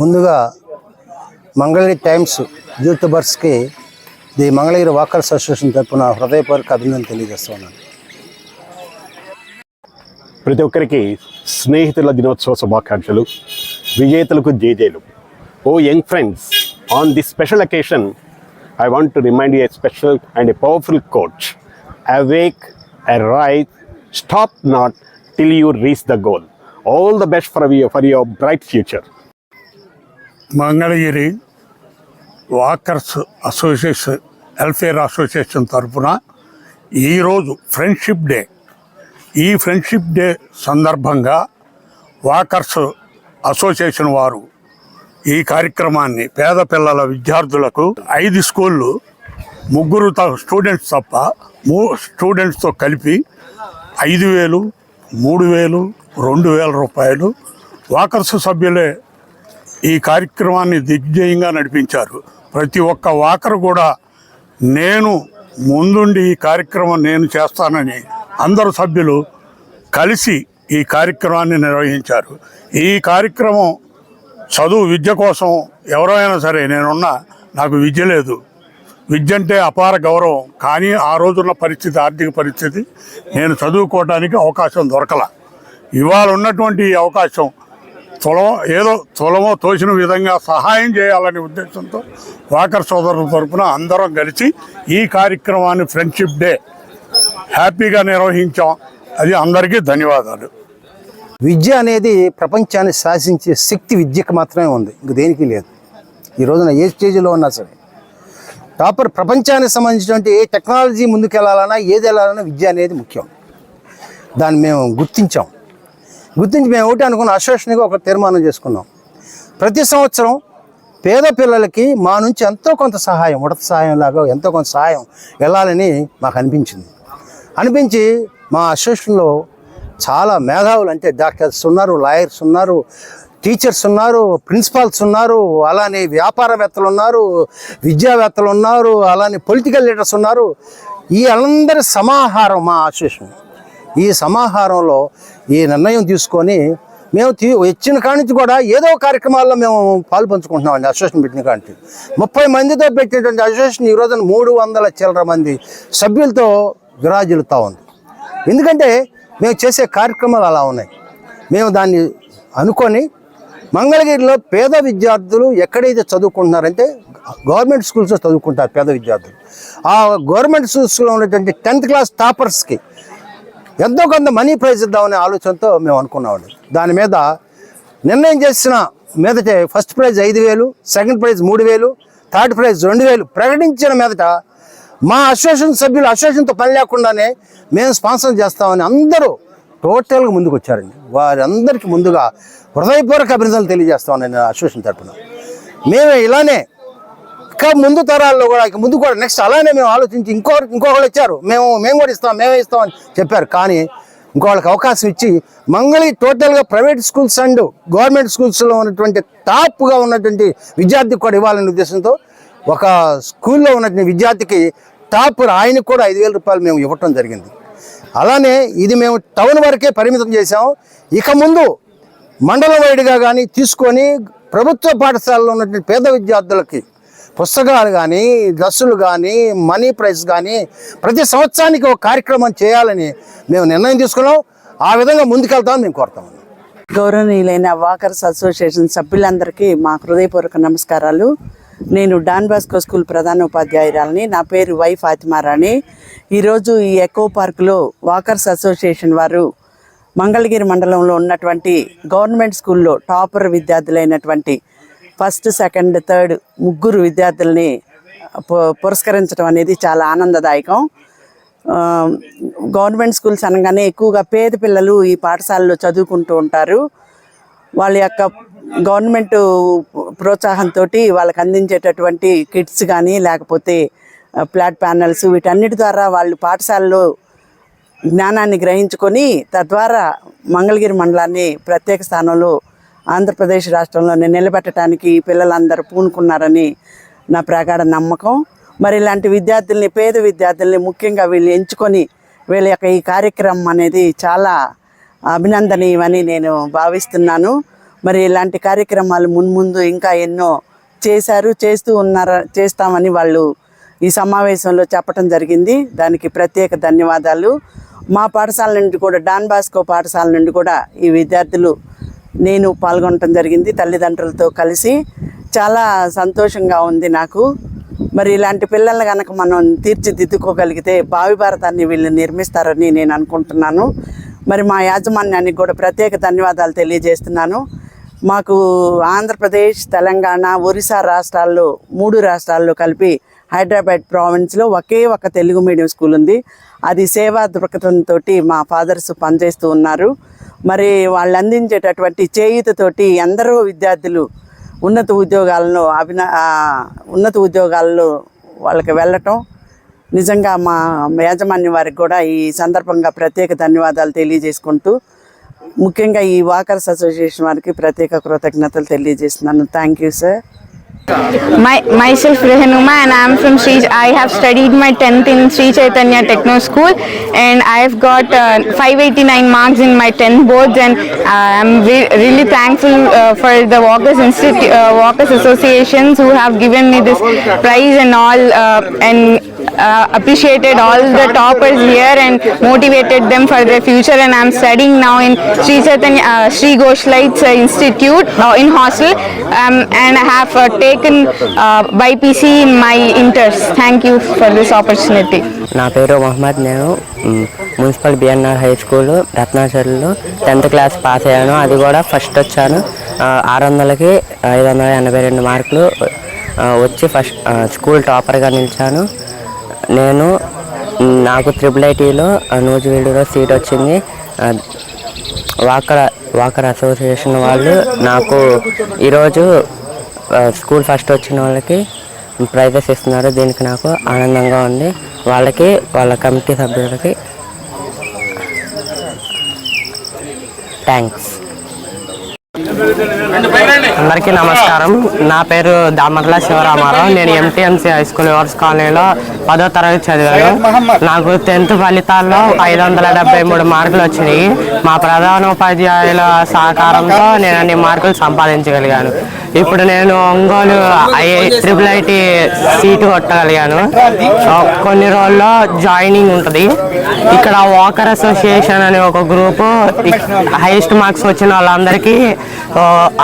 ముందుగా మంగళగిరి టైమ్స్ యూట్యూబర్స్కి the Mangalagiri walkers association తరఫున హృదయపూర్వక అభినందన తెలియజేస్తున్నాను ప్రతి ఒక్కరికి స్నేహితుల దినోత్సవ శుభాకాంక్షలు విజేతలకు జేజేలు. O young friends on the special occasion I want to remind you special and a powerful coach. Awake arise stop not till you reach the goal all the best for you for your bright future Mangalagiri walkers association welfare association తరఫున ఈరోజు friendship day. ఈ friendship day సందర్భంగా walkers association వారు ఈ కార్యక్రమాన్ని పేద పిల్లల విద్యార్థులకు ఐదు స్కూళ్ళు ముగ్గురు త- స్టూడెంట్స్ తప్ప మూ స్టూడెంట్స్తో కలిపి ఐదు వేలు మూడు వేలు రెండు వేల రూపాయలు వాకర్స్ సభ్యులే ఈ కార్యక్రమాన్ని దిగ్విజయంగా నడిపించారు. ప్రతి ఒక్క వాకరు కూడా నేను ముందుండి ఈ కార్యక్రమం నేను చేస్తానని అందరు సభ్యులు కలిసి ఈ కార్యక్రమాన్ని నిర్వహించారు. ఈ కార్యక్రమం చదువు విద్య కోసం ఎవరైనా సరే నేనున్నా నాకు విద్య లేదు. విద్య అంటే అపార గౌరవం. కానీ ఆ రోజున్న పరిస్థితి ఆర్థిక పరిస్థితి నేను చదువుకోవడానికి అవకాశం దొరకల. ఇవాళ ఉన్నటువంటి ఈ అవకాశం తులం ఏదో తులమో తోచిన విధంగా సహాయం చేయాలనే ఉద్దేశంతో వాకర్ సోదరుల తరపున అందరం కలిసి ఈ కార్యక్రమాన్ని ఫ్రెండ్షిప్ డే హ్యాపీగా నిర్వహించాం. అది అందరికీ ధన్యవాదాలు. విద్య అనేది ప్రపంచాన్ని శాసించే శక్తి విద్యకు మాత్రమే ఉంది. ఇంక దేనికి లేదు. ఈ రోజున ఏ స్టేజ్లో ఉన్నా సరే. టాపర్ ప్రపంచానికి సంబంధించినటువంటి ఏ టెక్నాలజీ ముందుకు వెళ్ళాలన్నా ఏది వెళ్ళాలన్నా విద్య అనేది ముఖ్యం. దాన్ని మేము గుర్తించాం. గుర్తించి మేము ఒకటి అనుకున్న అసోసియేషన్గా ఒక తీర్మానం చేసుకున్నాం. ప్రతి సంవత్సరం పేద పిల్లలకి మా నుంచి ఎంతో కొంత సహాయం ఉడత సహాయం లాగా ఎంతో కొంత సహాయం వెళ్ళాలని మాకు అనిపించింది. అనిపించి మా అసోసియేషన్లో చాలా మేధావులు అంటే డాక్టర్స్ ఉన్నారు లాయర్స్ ఉన్నారు టీచర్స్ ఉన్నారు ప్రిన్సిపాల్స్ ఉన్నారు అలానే వ్యాపారవేత్తలు ఉన్నారు విద్యావేత్తలు ఉన్నారు అలానే పొలిటికల్ లీడర్స్ ఉన్నారు. ఈ అందరి సమాహారం మా అసోసియేషన్ ఈ సమాహారంలో ఈ నిర్ణయం తీసుకొని మేము తీ వచ్చిన కాడి కూడా ఏదో కార్యక్రమాల్లో మేము పాలు పంచుకుంటున్నామండి అసోసియేషన్ పెట్టిన కాడి ముప్పై మందితో పెట్టినటువంటి అసోసియేషన్ ఈ రోజున మూడు వందల చిల్లర మంది సభ్యులతో విరాజిల్లుతూ ఉంది. ఎందుకంటే మేము చేసే కార్యక్రమాలు అలా ఉన్నాయి. మేము దాన్ని అనుకొని మంగళగిరిలో పేద విద్యార్థులు ఎక్కడైతే చదువుకుంటున్నారంటే గవర్నమెంట్ స్కూల్స్లో చదువుకుంటారు పేద విద్యార్థులు. ఆ గవర్నమెంట్ స్కూల్స్లో ఉన్నటువంటి టెన్త్ క్లాస్ టాపర్స్కి ఎంతో కొంత మనీ ప్రైజ్ ఇద్దామనే ఆలోచనతో మేము అనుకున్నామండి. దాని మీద నిర్ణయం చేసిన మీదటే ఫస్ట్ ప్రైజ్ ఐదు వేలు సెకండ్ ప్రైజ్ మూడు వేలు థర్డ్ ప్రైజ్ రెండు వేలు ప్రకటించిన మీదట మా అసోసియేషన్ సభ్యులు అసోసియేషన్తో పని లేకుండానే మేము స్పాన్సర్ చేస్తామని అందరూ టోటల్గా ముందుకు వచ్చారండి వారందరికీ ముందుగా హృదయపూర్వక అభినందనలు తెలియజేస్తామని నేను అసోసియేషన్ తరపున. మేము ఇలానే ఇంకా ముందు తరాల్లో కూడా ఇక ముందు కూడా నెక్స్ట్ అలానే మేము ఆలోచించి ఇంకో ఇంకొకళ్ళు వచ్చారు. మేము మేము కూడా ఇస్తాం మేమే ఇస్తాం అని చెప్పారు. కానీ ఇంకోళ్ళకి అవకాశం ఇచ్చి మంగళి టోటల్గా ప్రైవేట్ స్కూల్స్ అండ్ గవర్నమెంట్ స్కూల్స్లో ఉన్నటువంటి టాప్గా ఉన్నటువంటి విద్యార్థికి కూడా ఇవ్వాలనే ఉద్దేశంతో ఒక స్కూల్లో ఉన్నటువంటి విద్యార్థికి టాప్ ఆయనకు కూడా ఐదు వేల రూపాయలు మేము ఇవ్వటం జరిగింది. అలానే ఇది మేము టౌన్ వరకే పరిమితం చేశాము. ఇక ముందు మండలం వైడిగా కానీ తీసుకొని ప్రభుత్వ పాఠశాలలో ఉన్నటువంటి పేద విద్యార్థులకి పుస్తకాలు కానీ డ్రస్సులు కానీ మనీ ప్రైస్ కానీ ప్రతి సంవత్సరానికి ఒక కార్యక్రమం చేయాలని మేము నిర్ణయం తీసుకున్నాం. ఆ విధంగా ముందుకెళ్తామని మేము కోరుతాము గౌరవనీయులైన వాకర్స్ అసోసియేషన్ సభ్యులందరికీ మా హృదయపూర్వక నమస్కారాలు. నేను డాన్ బాస్కో స్కూల్ ప్రధాన ఉపాధ్యాయురాలని నా పేరు వై ఫాతిమారాణి ఈరోజు ఈ ఎకో పార్కులో వాకర్స్ అసోసియేషన్ వారు మంగళగిరి మండలంలో ఉన్నటువంటి గవర్నమెంట్ స్కూల్లో టాపర్ విద్యార్థులైనటువంటి ఫస్ట్ సెకండ్ థర్డ్ ముగ్గురు విద్యార్థుల్ని పు- పురస్కరించడం అనేది చాలా ఆనందదాయకం. గవర్నమెంట్ స్కూల్స్ అనగానే ఎక్కువగా పేద పిల్లలు ఈ పాఠశాలలో చదువుకుంటూ ఉంటారు. వాళ్ళ యొక్క గవర్నమెంట్ ప్రోత్సాహంతో వాళ్ళకి అందించేటటువంటి కిట్స్ కానీ లేకపోతే ప్లాట్ ప్యానల్స్ వీటన్నిటి ద్వారా వాళ్ళు పాఠశాలలో జ్ఞానాన్ని గ్రహించుకొని తద్వారా మంగళగిరి మండలాన్ని ప్రత్యేక స్థానంలో ఆంధ్రప్రదేశ్ రాష్ట్రంలోనే నిలబెట్టడానికి పిల్లలందరూ పూనుకున్నారని నా ప్రగాఢ నమ్మకం. మరి ఇలాంటి విద్యార్థుల్ని పేద విద్యార్థుల్ని ముఖ్యంగా వీళ్ళు ఎంచుకొని వీళ్ళ యొక్క ఈ కార్యక్రమం అనేది చాలా అభినందనీయమని నేను భావిస్తున్నాను. మరి ఇలాంటి కార్యక్రమాలు మున్ముందు ఇంకా ఎన్నో చేశారు చేస్తూ ఉన్నారు చేస్తామని వాళ్ళు ఈ సమావేశంలో చెప్పడం జరిగింది. దానికి ప్రత్యేక ధన్యవాదాలు. మా పాఠశాల నుండి కూడా డాన్ బాస్కో పాఠశాల నుండి కూడా ఈ విద్యార్థులు నేను పాల్గొనటం జరిగింది తల్లిదండ్రులతో కలిసి. చాలా సంతోషంగా ఉంది నాకు. మరి ఇలాంటి పిల్లల్ని కనుక మనం తీర్చిదిద్దుకోగలిగితే భావి భారతాన్ని వీళ్ళు నిర్మిస్తారని నేను అనుకుంటున్నాను. మరి మా యాజమాన్యానికి కూడా ప్రత్యేక ధన్యవాదాలు తెలియజేస్తున్నాను. మాకు ఆంధ్రప్రదేశ్ తెలంగాణ ఒరిస్సా రాష్ట్రాల్లో మూడు రాష్ట్రాల్లో కలిపి హైదరాబాద్ ప్రావిన్స్లో ఒకే ఒక తెలుగు మీడియం స్కూల్ ఉంది. అది సేవా దృక్పథంతో మా ఫాదర్స్ పనిచేస్తూ ఉన్నారు. మరి వాళ్ళు అందించేటటువంటి చేయూతతోటి ఎందరో విద్యార్థులు ఉన్నత ఉద్యోగాలను అభిన ఉన్నత ఉద్యోగాల్లో వాళ్ళకి వెళ్ళటం. నిజంగా మా యాజమాన్యం వారికి కూడా ఈ సందర్భంగా ప్రత్యేక ధన్యవాదాలు తెలియజేసుకుంటూ ముఖ్యంగా ఈ వాకర్స్ అసోసియేషన్ వారికి ప్రత్యేక కృతజ్ఞతలు తెలియజేస్తున్నాను. Thank you sir. My, myself Rehanuma and I am from Sri. I have studied my 10th in Sri Chaitanya Techno School and I have got uh, 589 marks in my 10th boards and I am re- really thankful uh, for the Walkers Institute, uh, Walkers Associations who have given me this prize and all uh, and uh, appreciated all the toppers here and motivated them for their future and I'm studying now in Sri Chaitanya uh, Sri Ghoshlites uh, Institute uh, in hostel um, and I have uh, taken uh, BPC in my inters. Thank you for this opportunity. నా పేరు మొహమ్మద్ నేను municipal BNR high school రత్నాచర్లో tenth class pass అయ్యాను అది కూడా first వచ్చాను ఆరు వందలకి ఐదు వందల ఎనభై రెండు మార్కులు వచ్చి ఫస్ట్ స్కూల్ టాపర్గా నిలిచాను నేను నాకు త్రిబుల్ ఐటీలో నూజివీడులో సీట్ వచ్చింది. వాకర్ వాకర్ అసోసియేషన్ వాళ్ళు నాకు ఈరోజు స్కూల్ ఫస్ట్ వచ్చిన వాళ్ళకి ప్రైజెస్ ఇస్తున్నారు. దీనికి నాకు ఆనందంగా ఉంది. వాళ్ళకి వాళ్ళ కమిటీ సభ్యులకి థ్యాంక్స్ అందరికీ నమస్కారం. నా పేరు దామర్ల శివరామారావు. నేను ఎంటీఎంసీ హై స్కూల్ యువర్స్ కాలనీలో పదో తరగతి చదివాను. నాకు టెన్త్ ఫలితాల్లో ఐదు వందల డెబ్బై మూడు మార్కులు వచ్చినాయి. మా ప్రధానోపాధ్యాయుల సహకారంతో నేను అన్ని మార్కులు సంపాదించగలిగాను. ఇప్పుడు నేను Ongole II triple IT seat కొట్టగలిగాను. కొన్ని రోజుల్లో జాయినింగ్ ఉంటుంది. ఇక్కడ వాకర్ అసోసియేషన్ అనే ఒక గ్రూపు హైయెస్ట్ మార్క్స్ వచ్చిన వాళ్ళందరికీ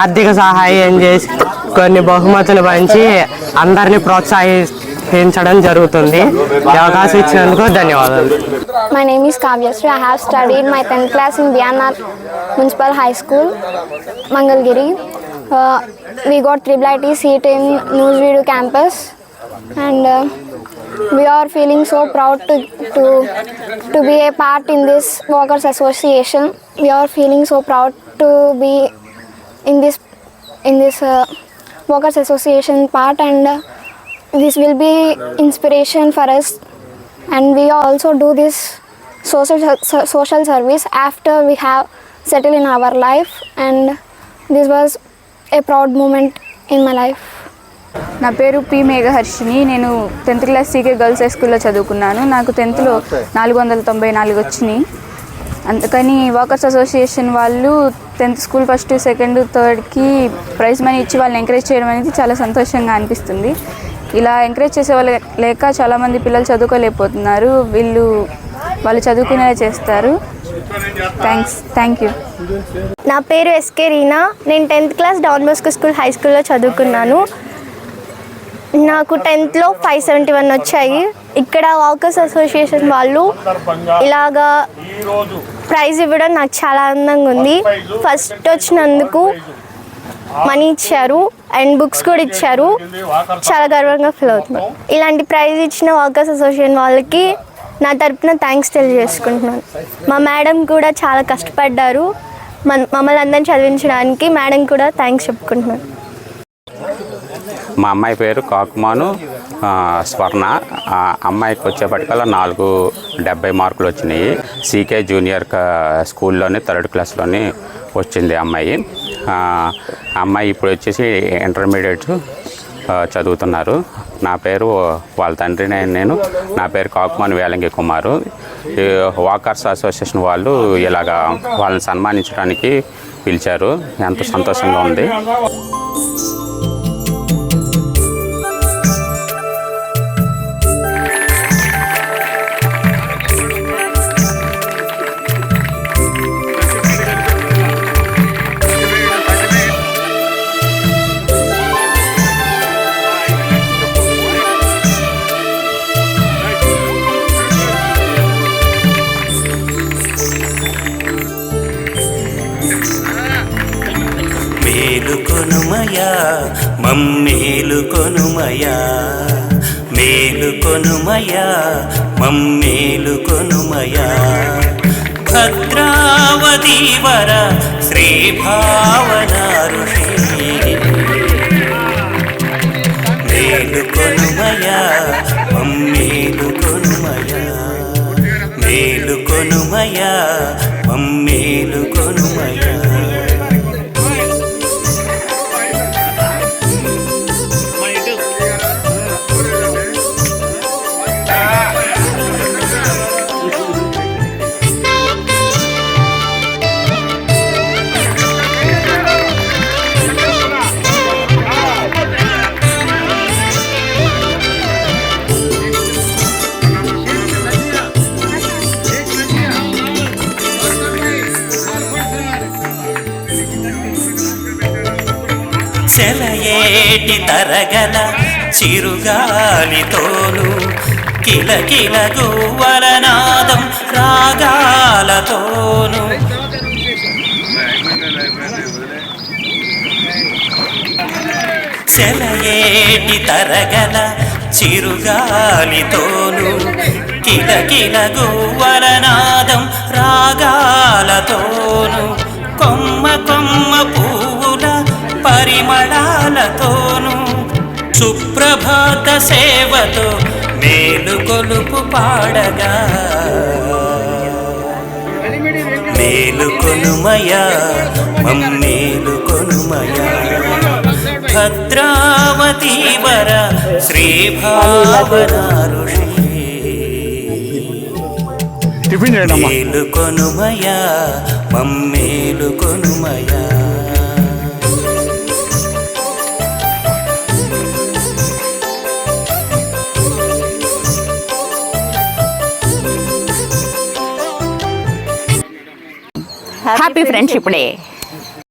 ఆర్థిక సహాయం సహాయం చేసి కొన్ని బహుమతులు పంచి అందరినీ ప్రోత్సహించడం జరుగుతుంది అవకాశం ఇచ్చినందుకు ధన్యవాదాలు my name is Kavyasri I have studied my tenth class in BRR municipal high school Mangalagiri we got triple IT seat in Nuzvid campus and we are feeling so proud to, to, to be a part in this workers association we are feeling so proud to be in this in this workers association part and this will be inspiration for us and we also do this social social service after we have settle in our life and this was a proud moment in my life నా పేరు P Meghaharshini. నేను tenth class CK girls high స్కూల్లో చదువుకున్నాను. నాకు టెన్త్లో నాలుగు వందల తొంభై నాలుగు వచ్చినాయి. అందుకని వాకర్స్ అసోసియేషన్ వాళ్ళు టెన్త్ స్కూల్ ఫస్ట్ సెకండ్ థర్డ్కి ప్రైజ్ మనీ ఇచ్చి వాళ్ళని ఎంకరేజ్ చేయడం అనేది చాలా సంతోషంగా అనిపిస్తుంది. ఇలా ఎంకరేజ్ చేసే వాళ్ళు లేక చాలామంది పిల్లలు చదువుకోలేకపోతున్నారు. వీళ్ళు వాళ్ళు చదువుకునేలా చేస్తారు. థ్యాంక్స్ థ్యాంక్ యూ నా పేరు ఎస్కే రీనా నేను tenth class Don Bosco school high స్కూల్లో చదువుకున్నాను. నాకు టెన్త్లో ఫైవ్ సెవెంటీ వన్ వచ్చాయి. ఇక్కడ వాకర్స్ అసోసియేషన్ వాళ్ళు ఇలాగా ప్రైజ్ ఇవ్వడం నాకు చాలా ఆనందంగా ఉంది. ఫస్ట్ వచ్చినందుకు మనీ ఇచ్చారు. అండ్ బుక్స్ కూడా ఇచ్చారు. చాలా గర్వంగా ఫీల్ అవుతున్నాను. ఇలాంటి ప్రైజ్ ఇచ్చిన వాకర్స్ అసోసియేషన్ వాళ్ళకి నా తరపున థ్యాంక్స్ తెలియజేసుకుంటున్నాను. మా మేడం కూడా చాలా కష్టపడ్డారు. మమ్మల్ని అందరిని చదివించడానికి మేడం కూడా థ్యాంక్స్ చెప్పుకుంటున్నాను. మా అమ్మాయి పేరు కాకుమాను. స్వర్ణ అమ్మాయికి వచ్చేపటికల్లా నాలుగు డెబ్బై మార్కులు వచ్చినాయి. సీకే జూనియర్ స్కూల్లోనే థర్డ్ క్లాస్లోనే వచ్చింది అమ్మాయి. అమ్మాయి ఇప్పుడు వచ్చేసి ఇంటర్మీడియట్ చదువుతున్నారు. నా పేరు వాళ్ళ తండ్రి నేను. నా పేరు కాకుమాన్ వేలంగి కుమారు. ఈ వాకర్స్ అసోసియేషన్ వాళ్ళు ఇలాగా వాళ్ళని సన్మానించడానికి పిలిచారు. ఎంతో సంతోషంగా ఉంది. మమ్మేలుకొనుమయా మేలుకొనుమయా మమ్మేలుకొనుమయా భద్రావతీవర శ్రీభావన ఋషి మేలుకొనుమయా మమ్మేలుకొనుమయా మేలుకొనుమయా మమ్మేలు సెలయేటి తరగల చిరుగాలితోలు కిలకిల గువ్వలనాదం రాగాలతోను. సెలయేటి తరగల చిరుగాలితోను కిలకిల గువ్వలనాదం రాగాలతోను. పరిమళాలతోను సుప్రభాత సేవతో మేలు కొలుపు పాడగా. మేలు కొనుమయా మమ్మేలు కొనుమయా భద్రావతి వర శ్రీభావన ఋషి టిఫిన్ చేయండి అమ్మా. మేలు కొనుమయా మమ్మేలు కొనుమయా హ్యాపీ ఫ్రెండ్షిప్ డే